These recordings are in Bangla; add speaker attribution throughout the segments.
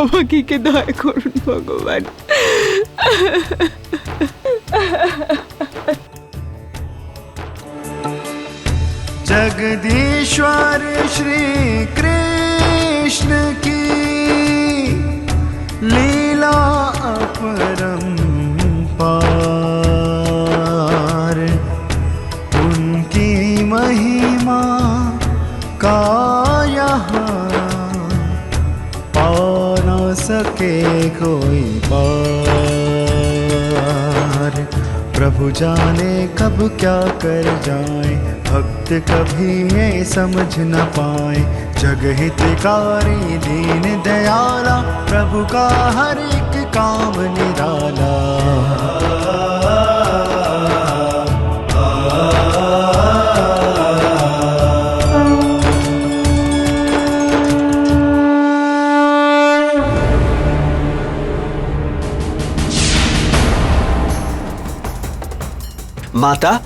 Speaker 1: অভাগীকে দয়া করুন ভগবান
Speaker 2: जगदीश्वर श्री कृष्ण की लीला अपरम सके कोई पार प्रभु जाने कब क्या कर जाए, भक्त कभी ये समझ न पाए। जग हितकारी दीन दयाला, प्रभु का हर एक काम निराला।
Speaker 3: মাতা,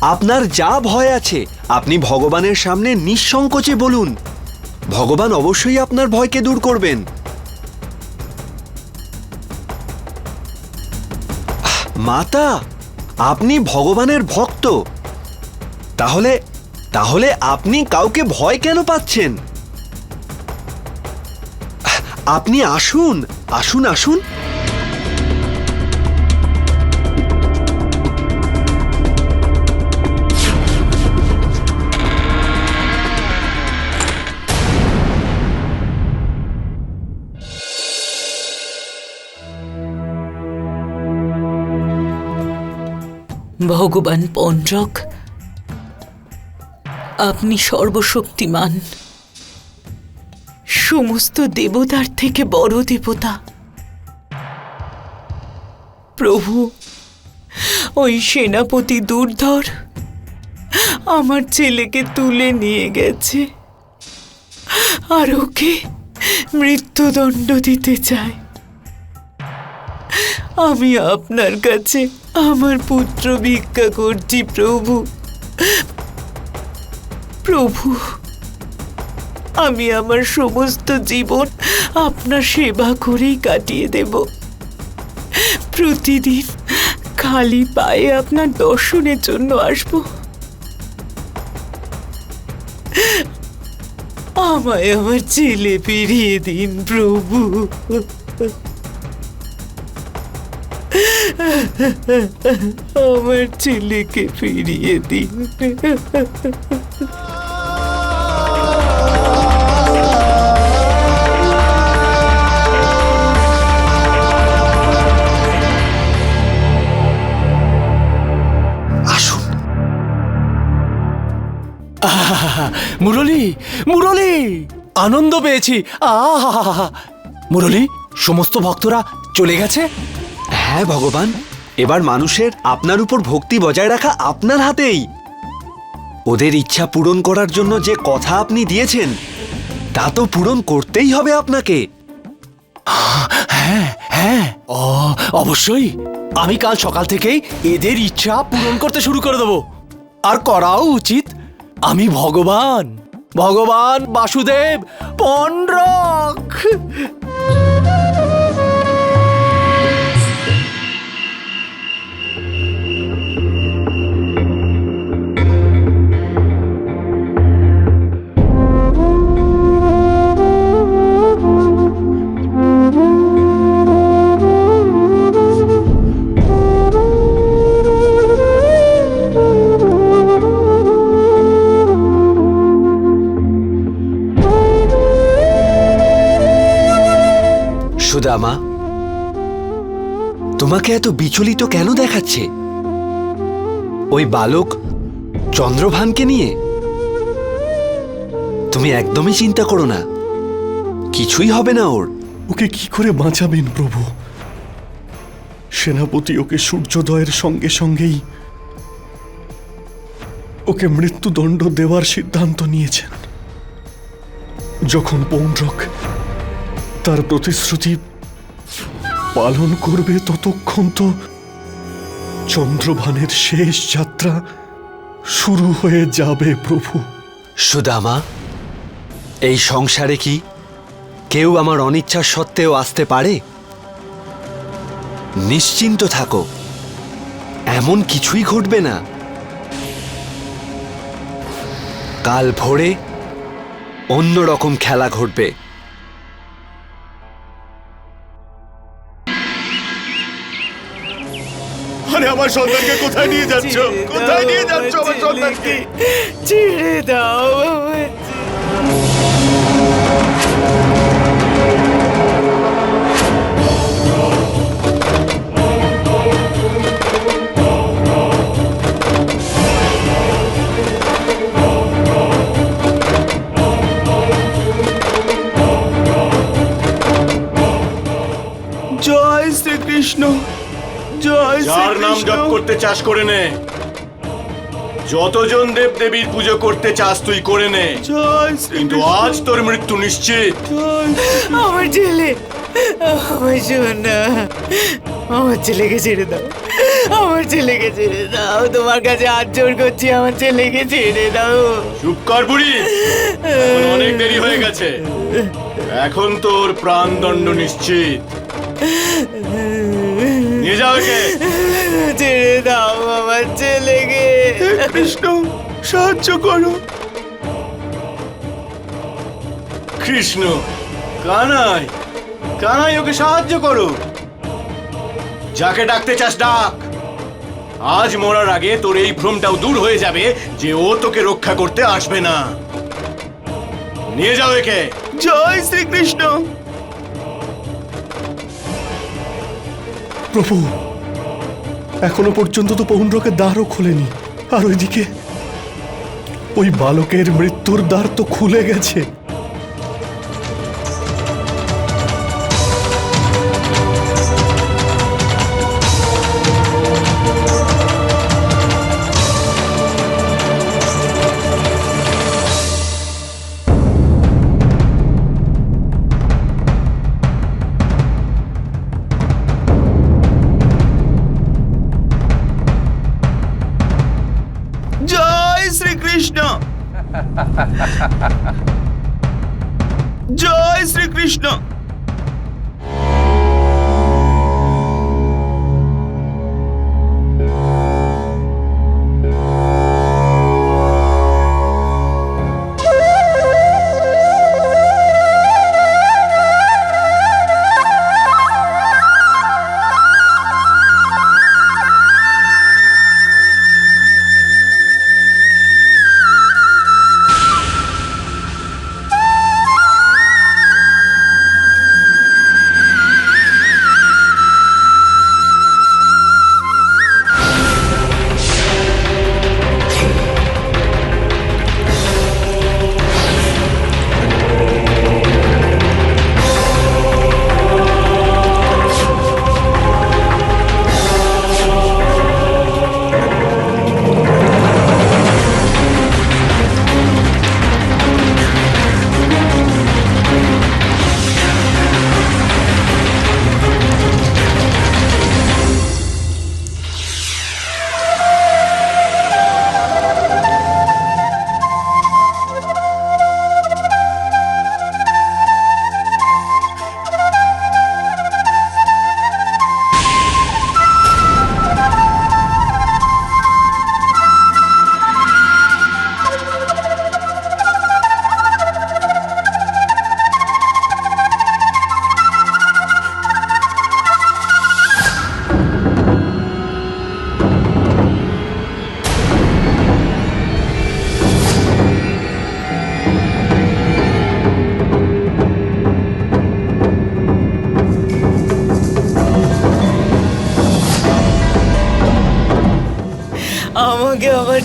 Speaker 3: আপনার যা ভয় আছে, আপনি ভগবানের সামনে নিঃসংকোচে বলুন। ভগবান অবশ্যই আপনার ভয়কে দূর করবেন। মাতা, আপনি ভগবানের ভক্ত। তাহলে তাহলে আপনি কাউকে ভয় কেন পাচ্ছেন? আপনি আসুন আসুন আসুন।
Speaker 1: ভগবান পঞ্চক আপনি সর্বশক্তিমান। সমস্ত দেবতার থেকে বড় দেবতা। প্রভু, ওই সেনাপতি দুর্ধর আমার ছেলেকে তুলে নিয়ে গেছে আর ওকে মৃত্যুদণ্ড দিতে চায়। আমি আপনার কাছে আমার পুত্র ভিক্ষা করছি, প্রভু। প্রভু, আমি আমার সমস্ত জীবন আপনার সেবা করেই কাটিয়ে দেব। প্রতিদিন খালি পায়ে আপনার দর্শনের জন্য আসব। আমায় আমার ছেলে ফিরিয়ে দিন, প্রভু। আমার ছেলেকে ফিরিয়ে দিন।
Speaker 3: আসুন।
Speaker 4: মুরলি মুরলি! আনন্দ পেয়েছি। আহা মুরলি সমস্ত ভক্তরা চলে গেছে?
Speaker 3: হ্যাঁ ভগবান। এবার মানুষের আপনার উপর ভক্তি বজায় রাখা আপনার হাতেই। ওদের ইচ্ছা পূরণ করার জন্য যে কথা আপনি দিয়েছেন, তা তো পূরণ করতেই হবে আপনাকে।
Speaker 4: হ্যাঁ হ্যাঁ। ও অবশ্যই। আমি কাল সকাল থেকেই এদের ইচ্ছা পূরণ করতে শুরু করে দেবো। আর করাও উচিত। আমি ভগবান ভগবান বাসুদেব পন্ডরক
Speaker 3: তোমাকে এত বিচলিত কেন দেখাচ্ছে? ওই বালক চন্দ্রভানকে নিয়ে? তুমি একদমই চিন্তা করো না। কিছুই হবে না ওর।
Speaker 5: ওকে কি করে বাঁচাবেন প্রভু? সেনাপতি ওকে সূর্যোদয়ের সঙ্গে সঙ্গেই ওকে মৃত্যুদণ্ড দেওয়ার সিদ্ধান্ত নিয়েছেন। যখন পৌণ্ড্রক তার প্রতিশ্রুতি পালন করবে ততক্ষণ তো চন্দ্রভানের শেষ যাত্রা শুরু হয়ে যাবে, প্রভু।
Speaker 3: সুদামা, এই সংসারে কি কেউ আমার অনিচ্ছা সত্ত্বেও আসতে পারে? নিশ্চিন্ত থাকো, এমন কিছুই ঘটবে না। কাল ভোরে অন্যরকম খেলা ঘটবে।
Speaker 5: আমার সন্তানকে কোথায় নিয়ে যাচ্ছ? কোথায় নিয়ে যাচ্ছ আমার সন্তানকে?
Speaker 1: ছেড়ে দাও আমার
Speaker 5: জয় শ্রীকৃষ্ণ। জয়
Speaker 6: যার নাম জপ করতে চাস করে নে। যতজন দেব দেবীর পুজো করতে চাস তুই করে নে। কিন্তু আজ তোর মৃত্যু নিশ্চিত।
Speaker 1: আমার ছেলে আমার সোনা আমার ছেলেকে ছেড়ে দাও। আমার ছেলেকে ছেড়ে দাও। তোমার কাছে হাত জোর করছি আমার ছেলেকে ছেড়ে দাও।
Speaker 6: চুপ কর বুড়ি। অনেক দেরি হয়ে গেছে। এখন তোর প্রাণদণ্ড নিশ্চিত। নিয়ে যাও একে
Speaker 1: ছেড়ে দাও আমার ছেলেকে
Speaker 5: কৃষ্ণ সাহায্য করো।
Speaker 6: কৃষ্ণ কানাই কানাই ওকে সাহায্য করো। যাকে ডাকতে চাস ডাক। আজ মরার আগে তোর এই ভ্রমটাও দূর হয়ে যাবে যে ও তোকে রক্ষা করতে আসবে না। নিয়ে যাও একে।
Speaker 5: জয় শ্রীকৃষ্ণ। প্রভু, এখনও পর্যন্ত তো পৌণ্ড্রকের দ্বারও খুলেনি। আর ওইদিকে ওই বালকের মৃত্যুর দ্বার তো খুলে গেছে।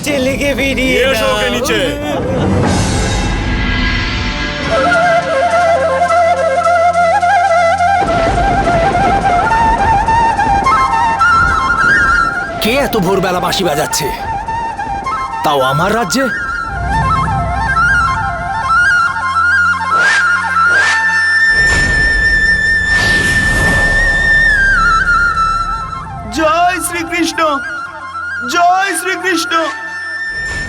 Speaker 1: ছেলেকে ফিরিয়ে
Speaker 6: নিয়ে এসো ওকে নিচে।
Speaker 4: কে এত ভোরবেলা বাঁশি বাজাচ্ছে? তাও আমার রাজ্যে?
Speaker 5: জয় শ্রীকৃষ্ণ জয় শ্রীকৃষ্ণ।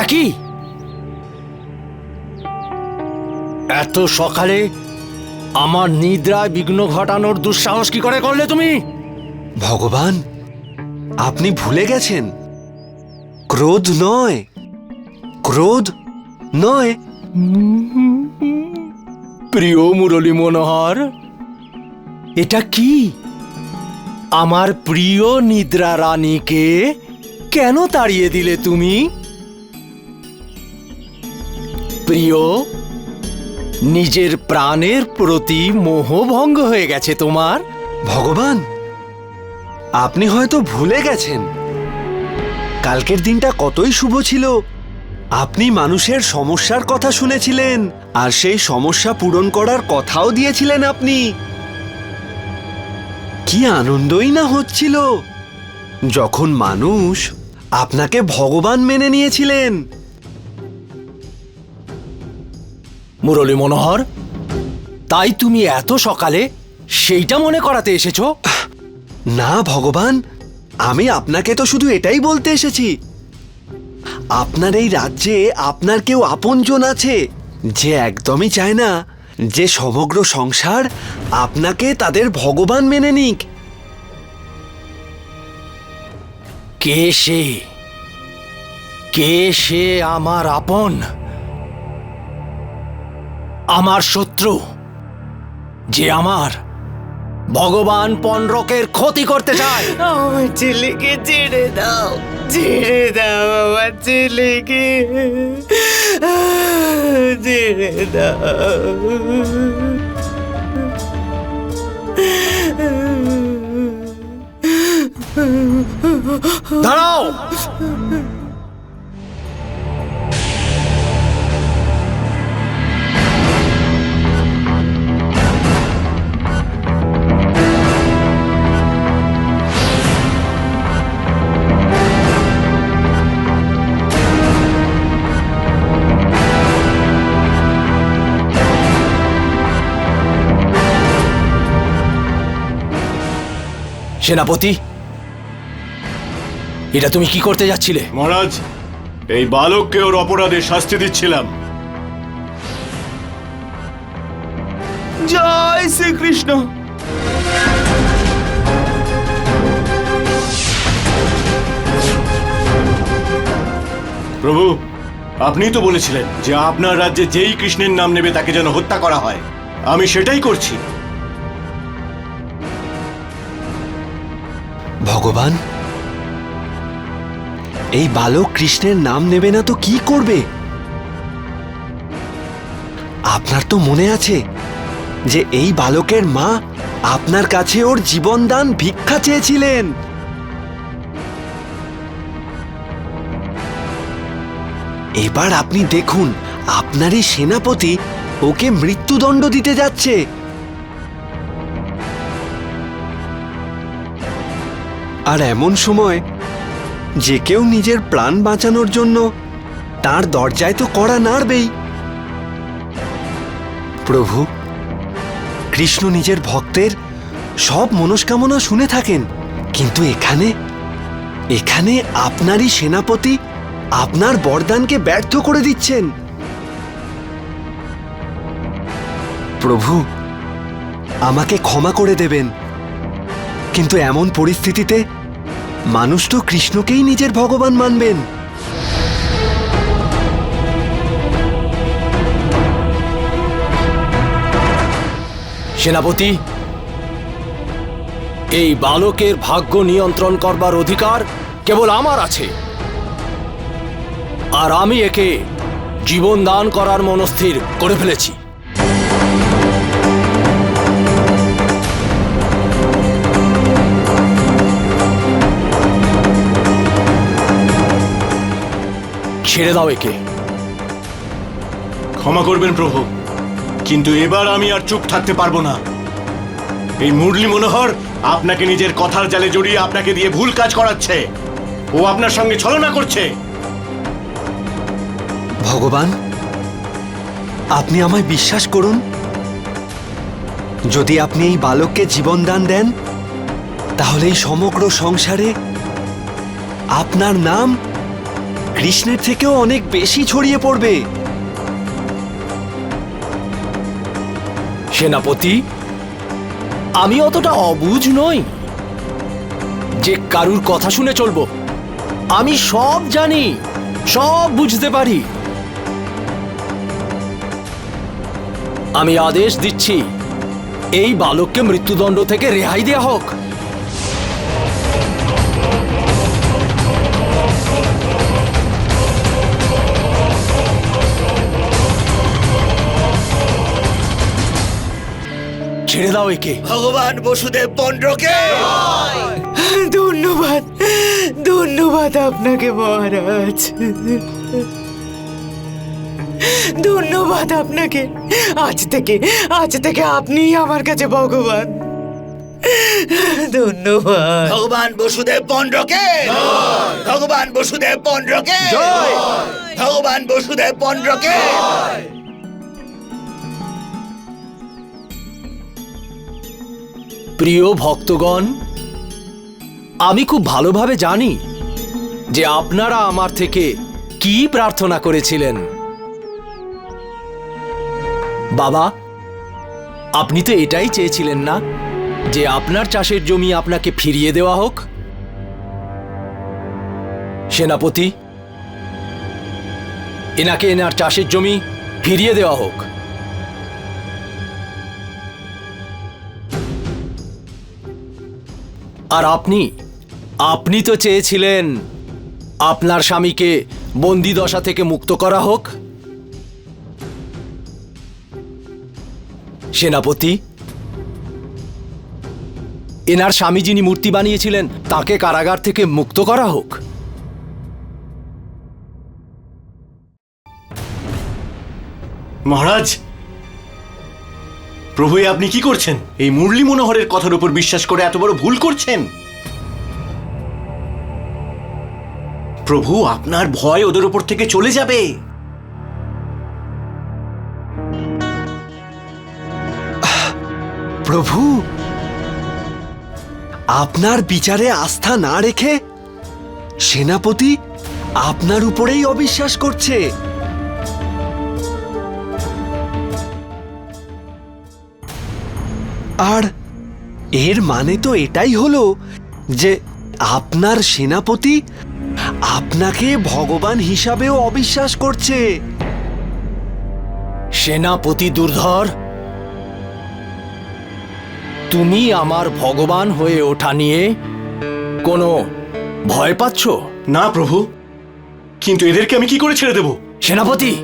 Speaker 4: এটা কি? এত সকালে আমার নিদ্রায় বিঘ্ন ঘটানোর দুঃসাহস কি করে করলে তুমি?
Speaker 3: ভগবান আপনি ভুলে গেছেন। ক্রোধ নয়। ক্রোধ নয়।
Speaker 4: প্রিয় মুরলী মনোহর এটা কি? আমার প্রিয় নিদ্রা রানীকে কেন তাড়িয়ে দিলে তুমি? প্রিয়, নিজের প্রাণের প্রতি মোহভঙ্গ হয়ে গেছে তোমার।
Speaker 3: ভগবান, আপনি হয়তো ভুলে গেছেন। কালকের দিনটা কতই শুভ ছিল। আপনি মানুষের সমস্যার কথা শুনেছিলেন, আর সেই সমস্যা পূরণ করার কথাও দিয়েছিলেন আপনি। কি আনন্দই না হচ্ছিল। যখন মানুষ আপনাকে ভগবান মেনে নিয়েছিলেন
Speaker 4: মুরলী মনোহর তাই তুমি এত সকালে সেইটা মনে করাতে এসেছ?
Speaker 3: না ভগবান আমি আপনাকে তো শুধু এটাই বলতে এসেছি। আপনার এই রাজ্যে আপনার কেউ আপনজন আছে যে একদমই চায় না যে সমগ্র সংসার আপনাকে তাদের ভগবান মেনে নিক।
Speaker 4: কে সে? কে সে আমার আপন? আমার শত্রু যে আমার ভগবান পনরকের ক্ষতি করতে চায়।
Speaker 1: আমার ছেলেকে ছেড়ে দাও ছেড়ে দাও আমার ছেলেকে। ছেড়ে দাও।
Speaker 4: দাঁড়াও! সেনাপতি? এটা তুমি কি করতে যাচ্ছিলে?
Speaker 6: মহারাজ, এই বালককে ওর অপরাধে শাস্তি দিচ্ছিলাম। জয় শ্রীকৃষ্ণ। প্রভু আপনিই তো বলেছিলেন যে আপনার রাজ্যে যেই কৃষ্ণের নাম নেবে তাকে যেন হত্যা করা হয়। আমি সেটাই করছি।
Speaker 3: ভগবান? এই বালক কৃষ্ণের নাম নেবে না তো কি করবে? আপনার তো মনে আছে যে এই বালকের মা আপনার কাছে ওর জীবনদান ভিক্ষা চেয়েছিলেন। এবার আপনি দেখুন, আপনারই সেনাপতি ওকে মৃত্যুদণ্ড দিতে যাচ্ছে। আর এমন সময়, যে কেউ নিজের প্রাণ বাঁচানোর জন্য তার দরজায় তো কড়া নাড়বেই। প্রভু, কৃষ্ণ নিজের ভক্তের সব মনস্কামনা শুনে থাকেন, কিন্তু এখানে এখানে আপনারই সেনাপতি আপনার বরদানকে ব্যর্থ করে দিচ্ছেন। প্রভু, আমাকে ক্ষমা করে দেবেন, কিন্তু এমন পরিস্থিতিতে মানুষ তো কৃষ্ণকেই নিজের ভগবান মানবেন।
Speaker 4: সেনাপতি, এই বালকের ভাগ্য নিয়ন্ত্রণ করবার অধিকার কেবল আমার আছে। আর আমি একে জীবন দান করার মনস্থির করে ফেলেছি। ছেড়ে দাও একে।
Speaker 6: ক্ষমা করবেন প্রভু কিন্তু এবার আমি আর চুপ থাকতে পারব না। এই মুরলি মনোহর আপনাকে নিজের কথার জালে জড়িয়ে আপনাকে দিয়ে ভুল কাজ করাচ্ছে। ও আপনার সঙ্গে ছলনা করছে।
Speaker 3: ভগবান আপনি আমায় বিশ্বাস করুন। যদি আপনি এই বালককে জীবন দান দেন তাহলে এই সমগ্র সংসারে আপনার নাম কৃষ্ণের থেকেও অনেক বেশি ছড়িয়ে পড়বে।
Speaker 4: সেনাপতি, আমি অতটা অবুঝ নই যে কারুর কথা শুনে চলবো। আমি সব জানি, সব বুঝতে পারি। আমি আদেশ দিচ্ছি, এই বালককে মৃত্যুদণ্ড থেকে রেহাই দেয়া হোক। ছেড়ে দাও একে।
Speaker 7: ভগবান বসুদেব পণ্ডকে
Speaker 1: ধন্যবাদ ধন্যবাদ আপনাকে মহারাজ। ধন্যবাদ আপনাকে। আজ থেকে আজ থেকে আপনি আমার কাছে ভগবান। ধন্যবাদ।
Speaker 7: ভগবান বসুদেব পণ্ডকে ভগবান বসুদেব পণ্ডকে ভগবান বসুদেব পণ্ডকে
Speaker 4: প্রিয় ভক্তগণ, আমি খুব ভালোভাবে জানি যে আপনারা আমার থেকে কি প্রার্থনা করেছিলেন। বাবা, আপনি তো এটাই চেয়েছিলেন না যে আপনার চাষের জমি আপনাকে ফিরিয়ে দেওয়া হোক? সেনাপতি, এনাকে এনার চাষের জমি ফিরিয়ে দেওয়া হোক। আর আপনি? আপনি তো চেয়েছিলেন আপনার স্বামীকে বন্দি দশা থেকে মুক্ত করা হোক। সেনাপতি, এনার স্বামী যিনি মূর্তি বানিয়েছিলেন, তাকে কারাগার থেকে মুক্ত করা হোক।
Speaker 6: মহারাজ প্রভু আপনি কি করছেন? এই মুরলি মনোহরের কথার উপর বিশ্বাস করে এত বড় ভুল করছেন? প্রভু, আপনার ভয় ওদের উপর থেকে চলে যাবে।
Speaker 3: প্রভু, আপনার বিচারে আস্থা না রেখে সেনাপতি আপনার উপরেই অবিশ্বাস করছে। আর এর মানে তো এটাই হলো যে আপনার সেনাপতি আপনাকে ভগবান হিসাবেও অবিশ্বাস করছে।
Speaker 4: সেনাপতি দুর্ধর তুমি আমার ভগবান হয়ে ওঠা নিয়ে কোনো ভয় পাচ্ছ?
Speaker 6: না প্রভু। কিন্তু এদেরকে আমি কি করে ছেড়ে দেব?
Speaker 4: সেনাপতি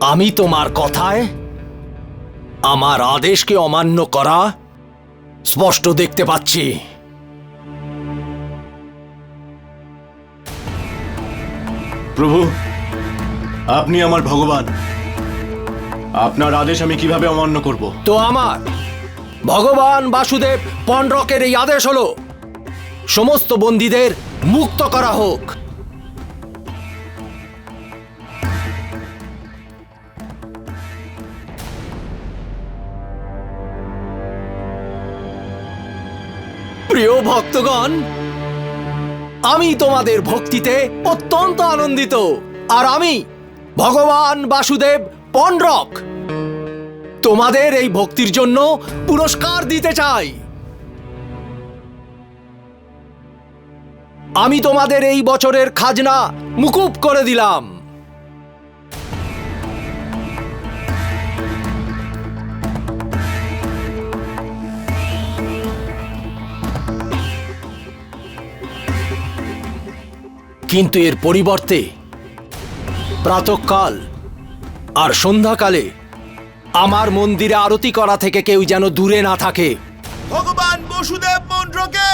Speaker 4: আমি তোমার কথায় আমার আদেশকে অমান্য করা স্পষ্ট দেখতে পাচ্ছি।
Speaker 6: প্রভু আপনি আমার ভগবান। আপনার আদেশ আমি কীভাবে অমান্য করব?
Speaker 4: তো আমার ভগবান বাসুদেব পন্ডরকের এই আদেশ হলো সমস্ত বন্দীদের মুক্ত করা হোক। প্রিয় ভক্তগণ, আমি তোমাদের ভক্তিতে অত্যন্ত আনন্দিত, আর আমি ভগবান বাসুদেব পন্ডরক তোমাদের এই ভক্তির জন্য পুরস্কার দিতে চাই। আমি তোমাদের এই বছরের খাজনা মুকুব করে দিলাম। কিন্তু এর পরিবর্তে প্রাতকাল আর সন্ধ্যাকালে আমার মন্দিরে আরতি করা থেকে কেউ যেন দূরে না থাকে।
Speaker 7: ভগবান বসুদেব পণ্ডকে